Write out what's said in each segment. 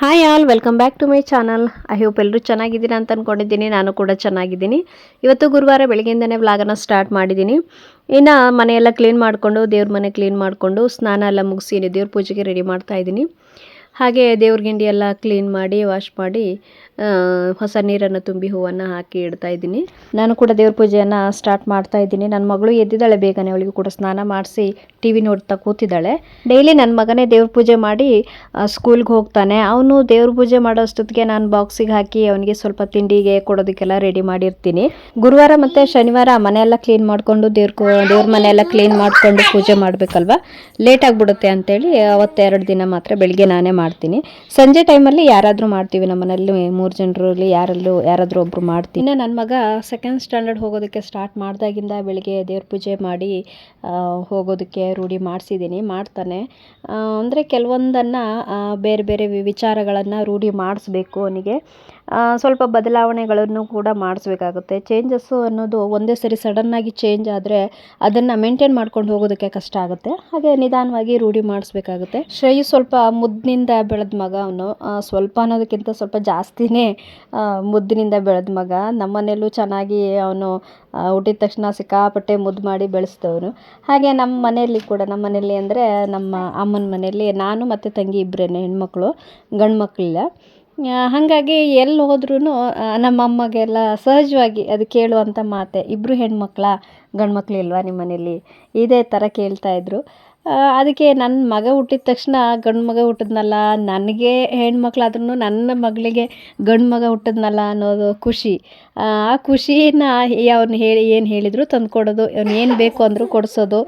Hi all welcome back to my channel I hope ಎಲ್ಲರೂ ಚೆನ್ನಾಗಿದ್ದೀರಾ ಅಂತ ಅಂದ್ಕೊಂಡಿದ್ದೀನಿ ನಾನು ಕೂಡ ಚೆನ್ನಾಗಿದ್ದೀನಿ. ಇವತ್ತು ಗುರುವಾರ ಬೆಳಗ್ಗೆಯಿಂದನೇ ವ್ಲಾಗನ್ನು ಸ್ಟಾರ್ಟ್ ಮಾಡಿದ್ದೀನಿ. ಇನ್ನು ಮನೆಯೆಲ್ಲ ಕ್ಲೀನ್ ಮಾಡಿಕೊಂಡು, ದೇವ್ರ ಮನೆ ಕ್ಲೀನ್ ಮಾಡಿಕೊಂಡು, ಸ್ನಾನ ಎಲ್ಲ ಮುಗಿಸಿ, ದೇವ್ರ ಪೂಜೆಗೆ ರೆಡಿ ಮಾಡ್ತಾ ಇದ್ದೀನಿ. ಹಾಗೆ ದೇವ್ರ ಗಿಂಡಿ ಎಲ್ಲ ಕ್ಲೀನ್ ಮಾಡಿ ವಾಶ್ ಮಾಡಿ ಹೊಸ ನೀರನ್ನು ತುಂಬಿ ಹೂವನ್ನು ಹಾಕಿ ಇಡ್ತಾ ಇದ್ದೀನಿ. ನಾನು ಕೂಡ ದೇವ್ರ ಪೂಜೆಯನ್ನು ಸ್ಟಾರ್ಟ್ ಮಾಡ್ತಾ ಇದ್ದೀನಿ. ನನ್ನ ಮಗಳು ಎದ್ದಿದ್ದಾಳೆ ಬೇಗನೆ, ಅವಳಿಗೂ ಕೂಡ ಸ್ನಾನ ಮಾಡಿಸಿ ಟಿ ವಿ ನೋಡ್ತಾ ಕೂತಿದ್ದಾಳೆ. ಡೈಲಿ ನನ್ನ ಮಗನೇ ದೇವ್ರ ಪೂಜೆ ಮಾಡಿ ಸ್ಕೂಲ್ಗೆ ಹೋಗ್ತಾನೆ. ಅವನು ದೇವ್ರ ಪೂಜೆ ಮಾಡೋ ಅಷ್ಟೊತ್ತಿಗೆ ನಾನು ಬಾಕ್ಸಿಗೆ ಹಾಕಿ ಅವನಿಗೆ ಸ್ವಲ್ಪ ತಿಂಡಿಗೆ ಕೊಡೋದಕ್ಕೆಲ್ಲ ರೆಡಿ ಮಾಡಿರ್ತೀನಿ. ಗುರುವಾರ ಮತ್ತು ಶನಿವಾರ ಮನೆಯೆಲ್ಲ ಕ್ಲೀನ್ ಮಾಡಿಕೊಂಡು ದೇವ್ರ ದೇವ್ರ ಮನೆಯೆಲ್ಲ ಕ್ಲೀನ್ ಮಾಡಿಕೊಂಡು ಪೂಜೆ ಮಾಡಬೇಕಲ್ವ? ಲೇಟ್ ಆಗಿಬಿಡುತ್ತೆ ಅಂತೇಳಿ ಅವತ್ತೆರಡು ದಿನ ಮಾತ್ರ ಬೆಳಿಗ್ಗೆ ನಾನೇ ಮಾಡ್ತೀನಿ. ಸಂಜೆ ಟೈಮಲ್ಲಿ ಯಾರಾದರೂ ಮಾಡ್ತೀವಿ ನಮ್ಮ ಮನೇಲಿ ಮೂರು ಜನರಲ್ಲಿ ಯಾರಲ್ಲೂ ಯಾರಾದರೂ ಒಬ್ಬರು ಮಾಡ್ತೀನಿ ಇನ್ನು ನನ್ನ ಮಗ ಸೆಕೆಂಡ್ ಸ್ಟ್ಯಾಂಡರ್ಡ್ ಹೋಗೋದಕ್ಕೆ ಸ್ಟಾರ್ಟ್ ಮಾಡಿದಾಗಿಂದ ಬೆಳಿಗ್ಗೆ ದೇವ್ರ ಪೂಜೆ ಮಾಡಿ ಹೋಗೋದಕ್ಕೆ ರೂಢಿ ಮಾಡಿಸಿದ್ದೀನಿ ಮಾಡ್ತಾನೆ. ಅಂದರೆ ಕೆಲವೊಂದನ್ನು ಬೇರೆ ಬೇರೆ ವಿಚಾರಗಳನ್ನು ರೂಢಿ ಮಾಡಿಸ್ಬೇಕು ಅವನಿಗೆ. ಸ್ವಲ್ಪ ಬದಲಾವಣೆಗಳನ್ನು ಕೂಡ ಮಾಡಿಸ್ಬೇಕಾಗುತ್ತೆ. ಚೇಂಜಸ್ಸು ಅನ್ನೋದು ಒಂದೇ ಸರಿ ಸಡನ್ನಾಗಿ ಚೇಂಜ್ ಆದರೆ ಅದನ್ನು ಮೇಂಟೈನ್ ಮಾಡ್ಕೊಂಡು ಹೋಗೋದಕ್ಕೆ ಕಷ್ಟ ಆಗುತ್ತೆ. ಹಾಗೆ ನಿಧಾನವಾಗಿ ರೂಢಿ ಮಾಡಿಸ್ಬೇಕಾಗುತ್ತೆ. ಶ್ರೇಯು ಸ್ವಲ್ಪ ಮುದ್ದಿನಿಂದ ಬೆಳೆದ ಮಗ ಅವನು. ಸ್ವಲ್ಪ ಅನ್ನೋದಕ್ಕಿಂತ ಸ್ವಲ್ಪ ಜಾಸ್ತಿನೇ ಮುದ್ದಿನಿಂದ ಬೆಳೆದ ಮಗ. ನಮ್ಮನೆಯಲ್ಲೂ ಚೆನ್ನಾಗಿ ಅವನು ಹುಟ್ಟಿದ ತಕ್ಷಣ ಸಿಕ್ಕಾಪಟ್ಟೆ ಮುದ್ದು ಮಾಡಿ ಬೆಳೆಸಿದವನು ಹಾಗೆ ನಮ್ಮ ಮನೆಯಲ್ಲಿ ಕೂಡ ನಮ್ಮ ಮನೆಯಲ್ಲಿ ಅಂದರೆ ನಮ್ಮ ಅಮ್ಮನ ಮನೆಯಲ್ಲಿ ನಾನು ಮತ್ತು ತಂಗಿ ಇಬ್ಬರೇ ಹೆಣ್ಮಕ್ಳು ಗಂಡು ಮಕ್ಕಳಿಲ್ಲ ಹಾಗಾಗಿ ಎಲ್ಲಿ ಹೋದ್ರೂ ನಮ್ಮ ಅಮ್ಮಗೆಲ್ಲ ಸಹಜವಾಗಿ ಅದು ಕೇಳುವಂಥ ಮಾತೆ ಇಬ್ಬರು ಹೆಣ್ಮಕ್ಳ ಗಂಡು ಮಕ್ಕಳಿಲ್ವಾ ನಿಮ್ಮ ಮನೇಲಿ ಇದೇ ಥರ ಕೇಳ್ತಾ ಇದ್ರು. ಆ, ಅದಕ್ಕೆ ನನ್ನ ಮಗ ಹುಟ್ಟಿದ ತಕ್ಷಣ ಗಂಡು ಮಗ ಹುಟ್ಟಿದ್ನಲ್ಲ, ನನಗೆ ಹೆಣ್ಮಕ್ಳಾದ್ರೂ ನನ್ನ ಮಗಳಿಗೆ ಗಂಡು ಮಗ ಹುಟ್ಟಿದ್ನಲ್ಲ ಅನ್ನೋದು ಖುಷಿ. ಆ ಖುಷಿನ ಅವ್ನು ಹೇಳಿ ಏನು ಹೇಳಿದ್ರು ತಂದು ಕೊಡೋದು ಅವ್ನು ಏನು ಬೇಕು ಅಂದರೂ ಕೊಡಿಸೋದು.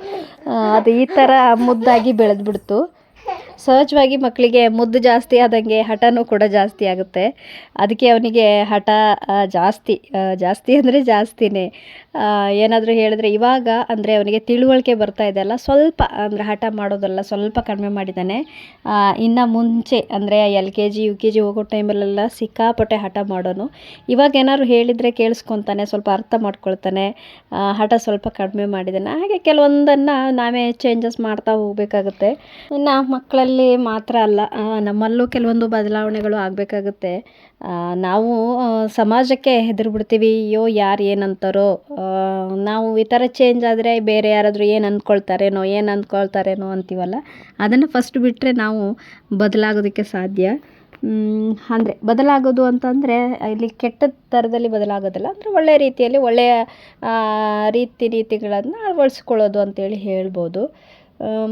ಅದು ಈ ಥರ ಮುದ್ದಾಗಿ ಬೆಳೆದ್ಬಿಡ್ತು. ಸಹಜವಾಗಿ ಮಕ್ಕಳಿಗೆ ಮುದ್ದು ಜಾಸ್ತಿ ಆದಂಗೆ ಹಠನೂ ಕೂಡ ಜಾಸ್ತಿ ಆಗುತ್ತೆ. ಅದಕ್ಕೆ ಅವನಿಗೆ ಹಠ ಜಾಸ್ತಿ ಜಾಸ್ತಿ ಅಂದರೆ ಜಾಸ್ತಿನೇ. ಏನಾದರೂ ಹೇಳಿದ್ರೆ ಇವಾಗ ಅಂದರೆ ಅವನಿಗೆ ತಿಳುವಳಿಕೆ ಬರ್ತಾ ಇದೆ ಅಲ್ಲ, ಸ್ವಲ್ಪ ಅಂದರೆ ಹಠ ಮಾಡೋದಲ್ಲ, ಸ್ವಲ್ಪ ಕಡಿಮೆ ಮಾಡಿದ್ದಾನೆ. ಇನ್ನು ಮುಂಚೆ ಅಂದರೆ L K G, U K G ಹೋಗೋ ಟೈಮಲ್ಲೆಲ್ಲ ಸಿಕ್ಕಾಪಟ್ಟೆ ಹಠ ಮಾಡೋನು. ಇವಾಗ ಏನಾದ್ರು ಹೇಳಿದರೆ ಕೇಳಿಸ್ಕೊತಾನೆ, ಸ್ವಲ್ಪ ಅರ್ಥ ಮಾಡ್ಕೊಳ್ತಾನೆ. ಹಠ ಸ್ವಲ್ಪ ಕಡಿಮೆ ಮಾಡಿದ್ದಾನೆ. ಹಾಗೆ ಕೆಲವೊಂದನ್ನು ನಾವೇ ಚೇಂಜಸ್ ಮಾಡ್ತಾ ಹೋಗಬೇಕಾಗುತ್ತೆ. ಇನ್ನು ಮಕ್ಕಳಲ್ಲಿ ಮಾತ್ರ ಅಲ್ಲ ನಮ್ಮಲ್ಲೂ ಕೆಲವೊಂದು ಬದಲಾವಣೆಗಳು ಆಗಬೇಕಾಗುತ್ತೆ. ನಾವು ಸಮಾಜಕ್ಕೆ ಹೆದರಿ ಬಿಡ್ತೀವಿ ಅಯ್ಯೋ, ಯಾರು ಏನಂತಾರೋ. ನಾವು ಈ ಥರ ಚೇಂಜ್ ಆದರೆ ಬೇರೆ ಯಾರಾದರೂ ಏನು ಅಂದ್ಕೊಳ್ತಾರೇನೋ ಏನು ಅಂದ್ಕೊಳ್ತಾರೇನೋ ಅಂತೀವಲ್ಲ, ಅದನ್ನು ಫಸ್ಟ್ ಬಿಟ್ಟರೆ ನಾವು ಬದಲಾಗೋದಕ್ಕೆ ಸಾಧ್ಯ. ಅಂದರೆ ಬದಲಾಗೋದು ಅಂತಂದರೆ ಇಲ್ಲಿ ಕೆಟ್ಟ ಥರದಲ್ಲಿ ಬದಲಾಗೋದಿಲ್ಲ, ಅಂದರೆ ಒಳ್ಳೆಯ ರೀತಿಯಲ್ಲಿ ಒಳ್ಳೆಯ ರೀತಿ ರೀತಿಗಳನ್ನು ಅಳವಡಿಸ್ಕೊಳ್ಳೋದು ಅಂತೇಳಿ ಹೇಳ್ಬೋದು.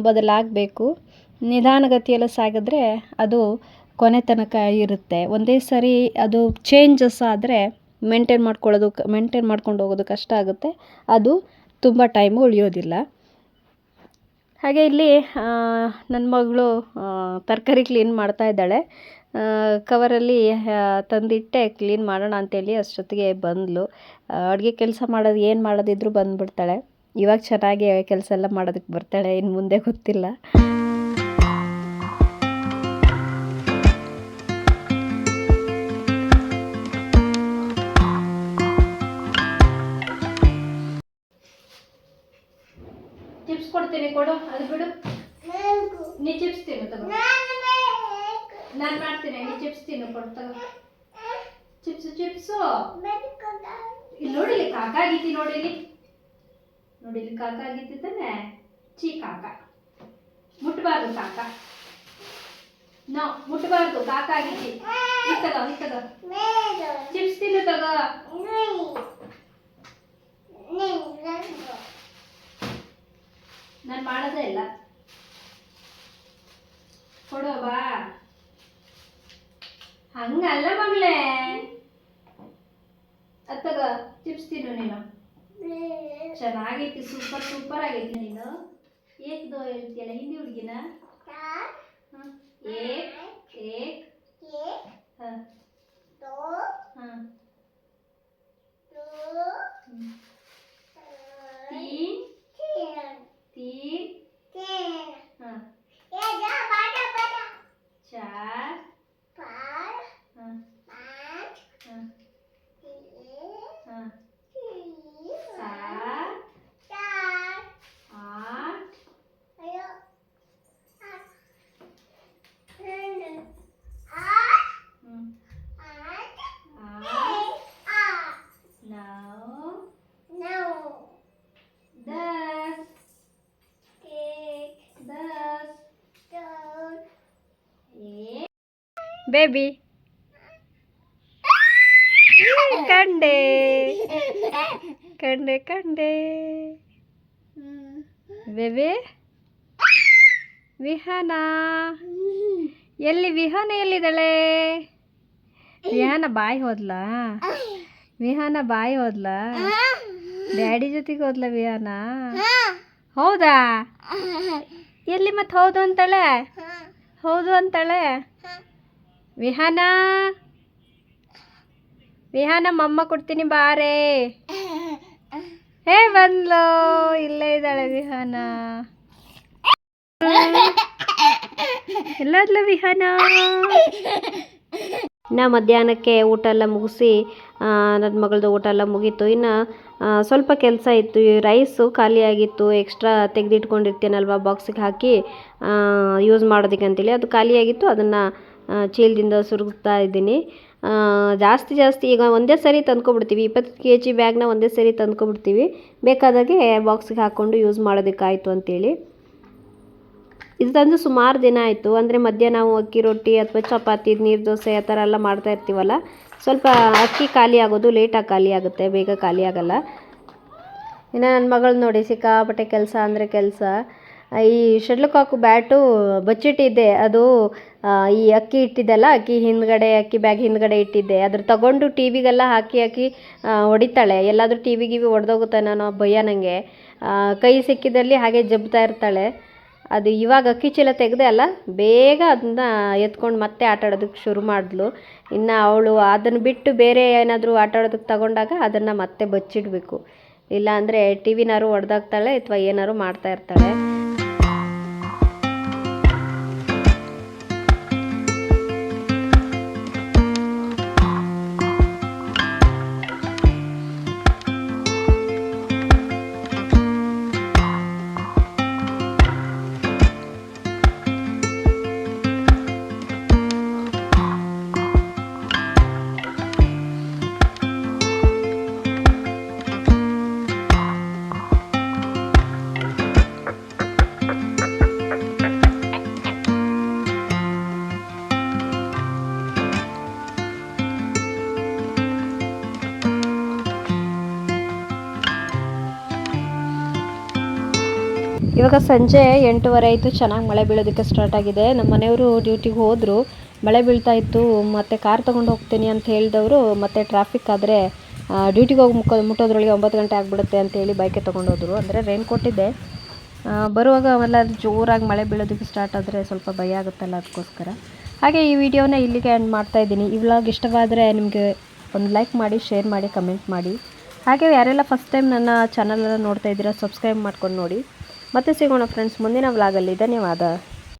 ಬದಲಾಗಬೇಕು. ನಿಧಾನಗತಿಯಲ್ಲಿ ಸಾಗಿದ್ರೆ ಅದು ಕೊನೆ ತನಕ ಇರುತ್ತೆ. ಒಂದೇ ಸರಿ ಅದು ಚೇಂಜಸ್ ಆದರೆ ಮೇಂಟೈನ್ ಮಾಡ್ಕೊಳ್ಳೋದು ಮೇಂಟೈನ್ ಮಾಡ್ಕೊಂಡು ಹೋಗೋದು ಕಷ್ಟ ಆಗುತ್ತೆ. ಅದು ತುಂಬ ಟೈಮು ಉಳಿಯೋದಿಲ್ಲ. ಹಾಗೆ ಇಲ್ಲಿ ನನ್ನ ಮಗಳು ತರಕಾರಿ ಕ್ಲೀನ್ ಮಾಡ್ತಾ ಇದ್ದಾಳೆ. ಕವರಲ್ಲಿ ತಂದಿಟ್ಟೆ ಕ್ಲೀನ್ ಮಾಡೋಣ ಅಂತೇಳಿ ಅಷ್ಟೊತ್ತಿಗೆ ಬಂದಳು ಅಡುಗೆ ಕೆಲಸ ಮಾಡೋದು, ಏನು ಮಾಡೋದಿದ್ರು ಬಂದುಬಿಡ್ತಾಳೆ. ಇವಾಗ ಚೆನ್ನಾಗಿ ಕೆಲಸ ಎಲ್ಲ ಮಾಡೋದಕ್ಕೆ ಬರ್ತಾಳೆ, ಇನ್ನು ಮುಂದೆ ಗೊತ್ತಿಲ್ಲ. ಕೊಡು ಅದು ಬಿಡು. ನೀ ಚಿಪ್ಸ್ ತಿನ್ನು ತಗೋ. ನಾನು ಮಾಡ್ತೀನಿ ನೀ ಚಿಪ್ಸ್ ತಿನ್ನು ಕೊಡು ತಗೋ. ಚಿಪ್ಸ್ ಚಿಪ್ಸು ಇಲ್ಲಿ ನೋಡಿಲಿ ಕಾಕ ಆಗಿತಿ ನೋಡಿಲಿ ನೋಡಿಲಿ ಕಾಕ ಆಗಿತ್ತು ತಾನೆ. ಚೀ ಕಾಕ. ಮುಟ್ಬಾರ್ದು ಕಾಕ. ನೋ ಮುಟ್ಬಾರ್ದು ಕಾಕ ಆಗಿತಿ ಈ ತಗೋ ಚಿಪ್ಸ್ ತಿನ್ನು ತಗೋ. ನಾನು ಮಾಡೋದೇ ಇಲ್ಲ. ಕೊಡೋವಾ ಬಾ ಹಂಗಲ್ಲ ಮಗಳೇ. ಅತ್ತಗ ಚಿಪ್ಸ್ ತಿನ್ನು ನೀನು. ಚೆನ್ನಾಗೈತಿ ಸೂಪರ್ ಸೂಪರ್ ಆಗೈತಿ ನೀನು. ಏಕ್ದೋ ಹೇಳ್ತೀಯಲ್ಲ ಹಿಂದಿ ಹುಡುಗಿನ ಹ. ಏಕ್ ಏಕ್ ಹ. ಹ. ಹ್ಮ್. ತೀನ್ ತೀನ್ ಹ. ಚಾರ್ ಹ. ಹ. ಹ. ಸಾತ್ ಆಟ್ ಬೇಬಿ ಕಂಡೆ ಕಂಡೆ ಕಂಡೆ ಬೇಬಿ ವಿಹಾನ ಎಲ್ಲಿ ವಿಹಾನ ಎಲ್ಲಿದ್ದಾಳೆ ವಿಹಾನ ಬಾಯಿ ಹೋದ್ಲಾ? ವಿಹಾನ ಬಾಯಿ ಹೋದ್ಲಾ? ಡ್ಯಾಡಿ ಜೊತೆಗೆ ಹೋದ್ಲ ವಿಹಾನ? ಹೌದಾ? ಎಲ್ಲಿ ಮತ್ತೆ ಹೌದು ಅಂತಾಳೆ? ಹೌದು ಅಂತಾಳೆ? ವಿಹಾನ. ವಿಹಾನ, ಮಮ್ಮ ಕೊಡ್ತೀನಿ ಬಾರೆ. ಹೇ ಬಂದ್ಲು, ಇಲ್ಲೇ ಇದ್ದಾಳೆ ವಿಹಾನ. ಎಲ್ಲದ್ಲ ವಿಹಾನ? ಇನ್ನು ಮಧ್ಯಾಹ್ನಕ್ಕೆ ಊಟ ಎಲ್ಲ ಮುಗಿಸಿ ನನ್ನ ಮಗಳದ್ದು ಊಟ ಎಲ್ಲ ಮುಗೀತು. ಇನ್ನು ಸ್ವಲ್ಪ ಕೆಲಸ ಇತ್ತು. ಈ ರೈಸು ಖಾಲಿಯಾಗಿತ್ತು. ಎಕ್ಸ್ಟ್ರಾ ತೆಗೆದಿಟ್ಕೊಂಡಿರ್ತೀನಲ್ವ ಬಾಕ್ಸಿಗೆ ಹಾಕಿ ಯೂಸ್ ಮಾಡೋದಕ್ಕೆ ಅಂತೇಳಿ. ಅದು ಖಾಲಿಯಾಗಿತ್ತು. ಅದನ್ನು ಚೀಲದಿಂದ ಸುರುಗ್ತಾ ಇದ್ದೀನಿ. ಜಾಸ್ತಿ ಜಾಸ್ತಿ ಈಗ ಒಂದೇ ಸರಿ ತಂದ್ಕೊಬಿಡ್ತೀವಿ. ಇಪ್ಪತ್ತು ಕೆ ಜಿ ಬ್ಯಾಗ್ನ ಒಂದೇ ಸರಿ ತಂದ್ಕೊಬಿಡ್ತೀವಿ. ಬೇಕಾದಾಗೆ ಬಾಕ್ಸಿಗೆ ಹಾಕ್ಕೊಂಡು ಯೂಸ್ ಮಾಡೋದಕ್ಕಾಯಿತು ಅಂತೇಳಿ. ಇದು ತಂದು ಸುಮಾರು ದಿನ ಆಯಿತು. ಅಂದರೆ ಮಧ್ಯ ನಾವು ಅಕ್ಕಿ ರೊಟ್ಟಿ ಅಥವಾ ಚಪಾತಿ, ನೀರು ದೋಸೆ ಆ ಥರ ಎಲ್ಲ ಮಾಡ್ತಾ ಇರ್ತೀವಲ್ಲ. ಸ್ವಲ್ಪ ಅಕ್ಕಿ ಖಾಲಿ ಆಗೋದು ಲೇಟಾಗಿ ಖಾಲಿ ಆಗುತ್ತೆ. ಬೇಗ ಖಾಲಿ ಆಗಲ್ಲ. ಇನ್ನು ನನ್ನ ಮಗಳು ನೋಡಿ, ಸಿಕ್ಕಾಪಟ್ಟೆ ಕೆಲಸ ಅಂದರೆ ಕೆಲಸ. ಈ ಶಟ್ಲ್ ಕಾಕು ಬ್ಯಾಟು ಬಚ್ಚಿಟ್ಟಿದ್ದೆ. ಅದು ಈ ಅಕ್ಕಿ ಇಟ್ಟಿದ್ದೆಲ್ಲ, ಅಕ್ಕಿ ಹಿಂದ್ಗಡೆ, ಅಕ್ಕಿ ಬ್ಯಾಗ್ ಹಿಂದ್ಗಡೆ ಇಟ್ಟಿದ್ದೆ. ಅದ್ರ ತಗೊಂಡು ಟಿ ವಿಗೆಲ್ಲ ಹಾಕಿ ಹಾಕಿ ಹೊಡಿತಾಳೆ. ಎಲ್ಲಾದರೂ ಟಿ ವಿ ಗಿವಿ ಒಡೆದೋಗುತ್ತೆ ನಾನು ಭಯ ನನಗೆ ಕೈ ಸಿಕ್ಕಿದಲ್ಲಿ ಹಾಗೆ ಜಬ್ತಾ ಇರ್ತಾಳೆ. ಅದು ಇವಾಗ ಅಕ್ಕಿ ಚೀಲ ತೆಗೆದೆ ಅಲ್ಲ, ಬೇಗ ಅದನ್ನ ಎತ್ಕೊಂಡು ಮತ್ತೆ ಆಟ ಆಡೋದಕ್ಕೆ ಶುರು ಮಾಡಿದ್ಲು. ಇನ್ನು ಅವಳು ಅದನ್ನು ಬಿಟ್ಟು ಬೇರೆ ಏನಾದರೂ ಆಟ ಆಡೋದಕ್ಕೆ ತಗೊಂಡಾಗ ಅದನ್ನು ಮತ್ತೆ ಬಚ್ಚಿಡಬೇಕು. ಇಲ್ಲಾಂದರೆ ಟಿ ವಿನಾರು ಒಡೆದಾಗ್ತಾಳೆ ಅಥವಾ ಏನಾದ್ರು ಮಾಡ್ತಾ ಇರ್ತಾಳೆ. ಇವಾಗ ಸಂಜೆ ಎಂಟೂವರೆ ಆಯಿತು, ಚೆನ್ನಾಗಿ ಮಳೆ ಬೀಳೋದಕ್ಕೆ ಸ್ಟಾರ್ಟ್ ಆಗಿದೆ. ನಮ್ಮ ಮನೆಯವರು ಡ್ಯೂಟಿಗೆ ಹೋದರು. ಮಳೆ ಬೀಳ್ತಾ ಇತ್ತು, ಮತ್ತು ಕಾರ್ ತೊಗೊಂಡು ಹೋಗ್ತೀನಿ ಅಂತ ಹೇಳಿದವರು, ಮತ್ತು ಟ್ರಾಫಿಕ್ ಆದರೆ ಡ್ಯೂಟಿಗೆ ಹೋಗಿ ಮುಕ್ಕ ಮುಟ್ಟೋದ್ರೊಳಗೆ ಒಂಬತ್ತು ಗಂಟೆ ಆಗಿಬಿಡುತ್ತೆ ಅಂತೇಳಿ ಬೈಕೆ ತೊಗೊಂಡೋದ್ರು ಅಂದರೆ ರೈನ್ ಕೊಟ್ಟಿದ್ದೆ ಬರುವಾಗ ಅವೆಲ್ಲ ಜೋರಾಗಿ ಮಳೆ ಬೀಳೋದಕ್ಕೆ ಸ್ಟಾರ್ಟ್ ಆದರೆ ಸ್ವಲ್ಪ ಭಯ ಆಗುತ್ತಲ್ಲ ಅದಕ್ಕೋಸ್ಕರ. ಹಾಗೆ ಈ ವಿಡಿಯೋನ ಇಲ್ಲಿಗೆ ಎಂಡ್ ಮಾಡ್ತಾ ಇದ್ದೀನಿ. ಈ ವ್ಲಾಗ್ ಇಷ್ಟವಾದರೆ ನಿಮಗೆ ಒಂದು ಲೈಕ್ ಮಾಡಿ ಶೇರ್ ಮಾಡಿ ಕಮೆಂಟ್ ಮಾಡಿ. ಹಾಗೆ ಯಾರೆಲ್ಲ ಫಸ್ಟ್ ಟೈಮ್ ನನ್ನ ಚಾನಲನ್ನು ನೋಡ್ತಾ ಇದ್ದೀರಾ ಸಬ್ಸ್ಕ್ರೈಬ್ ಮಾಡ್ಕೊಂಡು ನೋಡಿ. ಮತ್ತೆ ಸಿಗೋಣ ಫ್ರೆಂಡ್ಸ್ ಮುಂದಿನ ವ್ಲಾಗಲ್ಲಿ ಧನ್ಯವಾದ.